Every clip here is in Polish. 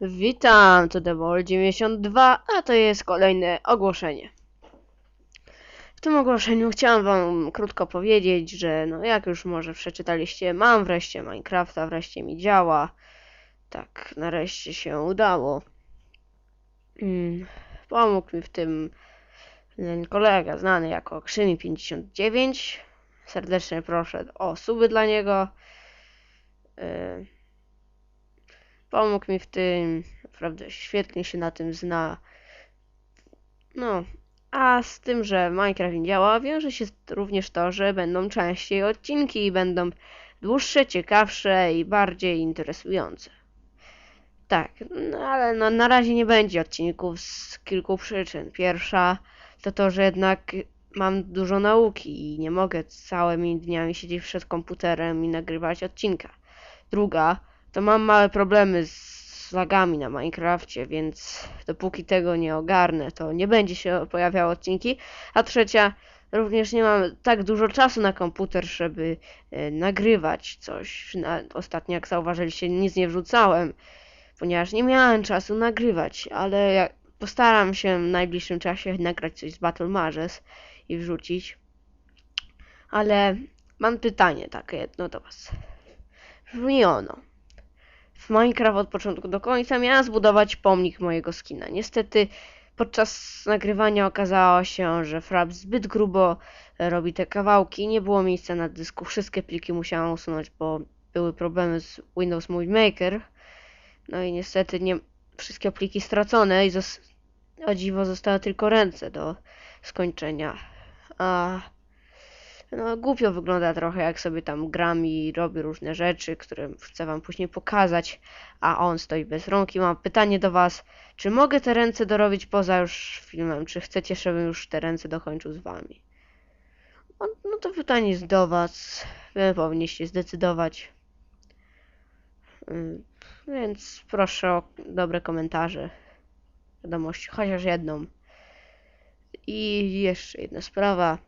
Witam, to Demol 92, a to jest kolejne ogłoszenie. W tym ogłoszeniu chciałam wam krótko powiedzieć, że no jak już może przeczytaliście, mam wreszcie Minecrafta, wreszcie mi działa. Tak, nareszcie się udało. Mm, pomógł mi w tym kolega znany jako Krzymi59. Serdecznie proszę o suby dla niego. Yy, pomógł mi w tym, naprawdę świetnie się na tym zna. No, a z tym, że Minecraft nie działa, wiąże się również to, że będą częściej odcinki i będą dłuższe, ciekawsze i bardziej interesujące. Tak, no ale no, na razie nie będzie odcinków z kilku przyczyn. Pierwsza to to, że jednak mam dużo nauki i nie mogę całymi dniami siedzieć przed komputerem i nagrywać odcinka. Druga to mam małe problemy z lagami na Minecrafcie, więc dopóki tego nie ogarnę, to nie będzie się pojawiały odcinki. A trzecia, również nie mam tak dużo czasu na komputer, żeby e, nagrywać coś. Na, ostatnio, jak zauważyliście, nic nie wrzucałem, ponieważ nie miałem czasu nagrywać, ale postaram się w najbliższym czasie nagrać coś z Battle Marzes i wrzucić. Ale mam pytanie takie jedno do Was. Brzmi ono. W Minecraft od początku do końca miałem zbudować pomnik mojego skina. Niestety podczas nagrywania okazało się, że Frap zbyt grubo robi te kawałki. Nie było miejsca na dysku. Wszystkie pliki musiałem usunąć, bo były problemy z Windows Movie Maker. No i niestety nie wszystkie pliki stracone i o dziwo zostały tylko ręce do skończenia. A no, głupio wygląda trochę, jak sobie tam gram i robię różne rzeczy, które chcę wam później pokazać, a on stoi bez rąk i mam pytanie do was, czy mogę te ręce dorobić poza już filmem, czy chcecie, żebym już te ręce dokończył z wami? No, no to pytanie jest do was, wy powinniście zdecydować. Więc proszę o dobre komentarze, wiadomości, chociaż jedną. I jeszcze jedna sprawa.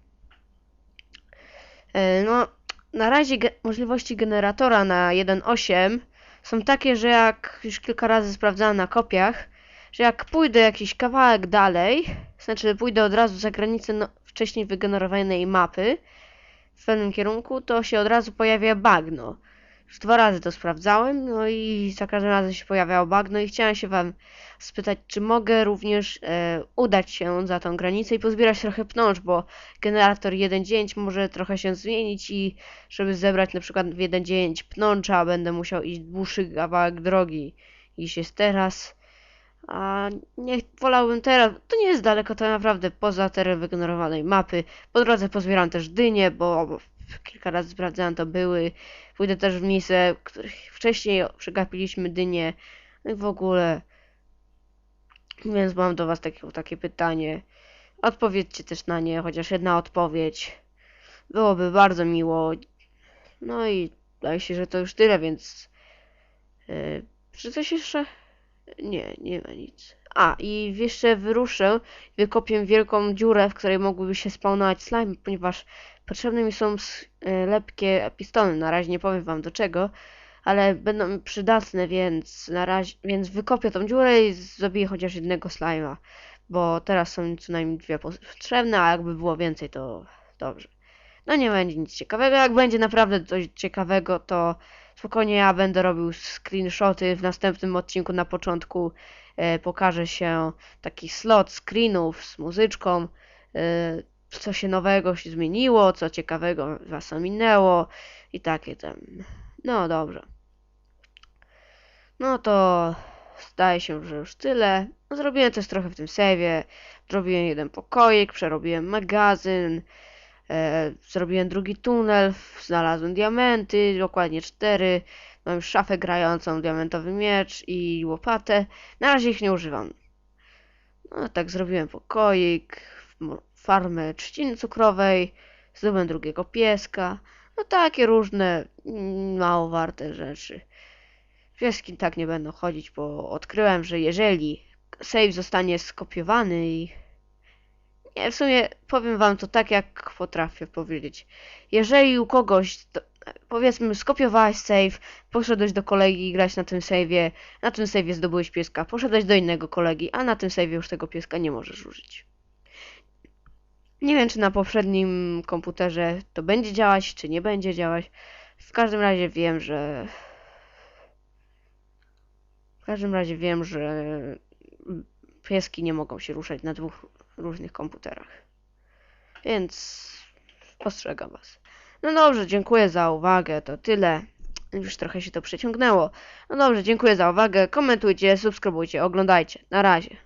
E, No, na razie ge- możliwości generatora na 1.8 są takie, że jak już kilka razy sprawdzałem na kopiach, że jak pójdę jakiś kawałek dalej, znaczy pójdę od razu za granicę no, wcześniej wygenerowanej mapy w pewnym kierunku, to się od razu pojawia bagno. Już dwa razy to sprawdzałem, no i za każdym razem się pojawiało bagno i chciałem się wam spytać, czy mogę również e, udać się za tą granicę i pozbierać trochę pnącz, bo generator 1.9 może trochę się zmienić i żeby zebrać na przykład w 1.9 pnącza, będę musiał iść dłuższy kawałek drogi niż jest teraz. A nie wolałbym teraz, to nie jest daleko, to naprawdę poza teren wygenerowanej mapy. Po drodze pozbieram też dynie, bo kilka razy sprawdzałem, to były. Pójdę też w miejsce, których wcześniej przegapiliśmy dynie. No i w ogóle. Więc mam do Was takie, takie pytanie. Odpowiedzcie też na nie, chociaż jedna odpowiedź. Byłoby bardzo miło. No i wydaje się, że to już tyle, więc. Yy, czy coś jeszcze? Nie, nie ma nic. A, i jeszcze wyruszę, wykopię wielką dziurę, w której mogłyby się spawnować slime, ponieważ potrzebne mi są e, lepkie pistony. Na razie nie powiem wam do czego, ale będą przydatne, więc na razie, więc wykopię tą dziurę i zrobię chociaż jednego slima, bo teraz są co najmniej dwie potrzebne, a jakby było więcej, to dobrze. No nie będzie nic ciekawego. Jak będzie naprawdę coś ciekawego, to spokojnie ja będę robił screenshoty. W następnym odcinku na początku e, pokaże się taki slot screenów z muzyczką. E, co się nowego się zmieniło, co ciekawego was ominęło i takie tam. No dobrze. No to zdaje się, że już tyle. Zrobiłem też trochę w tym save'ie. Zrobiłem jeden pokoik, przerobiłem magazyn. E, zrobiłem drugi tunel, znalazłem diamenty, dokładnie cztery. Mam szafę grającą, diamentowy miecz i łopatę. Na razie ich nie używam. No tak, zrobiłem pokoik, farmę trzciny cukrowej, zdobyłem drugiego pieska. No takie różne mm, mało warte rzeczy. Pieski tak nie będą chodzić, bo odkryłem, że jeżeli save zostanie skopiowany i nie, w sumie powiem wam to tak, jak potrafię powiedzieć. Jeżeli u kogoś to, powiedzmy, skopiowałeś save, poszedłeś do kolegi grać na tym save'ie, na tym save'ie zdobyłeś pieska, poszedłeś do innego kolegi, a na tym save'ie już tego pieska nie możesz użyć. Nie wiem, czy na poprzednim komputerze to będzie działać, czy nie będzie działać. W każdym razie wiem, że... W każdym razie wiem, że pieski nie mogą się ruszać na dwóch różnych komputerach. Więc ostrzegam was. No dobrze, dziękuję za uwagę, to tyle. Już trochę się to przeciągnęło. No dobrze, dziękuję za uwagę. Komentujcie, subskrybujcie, oglądajcie. Na razie.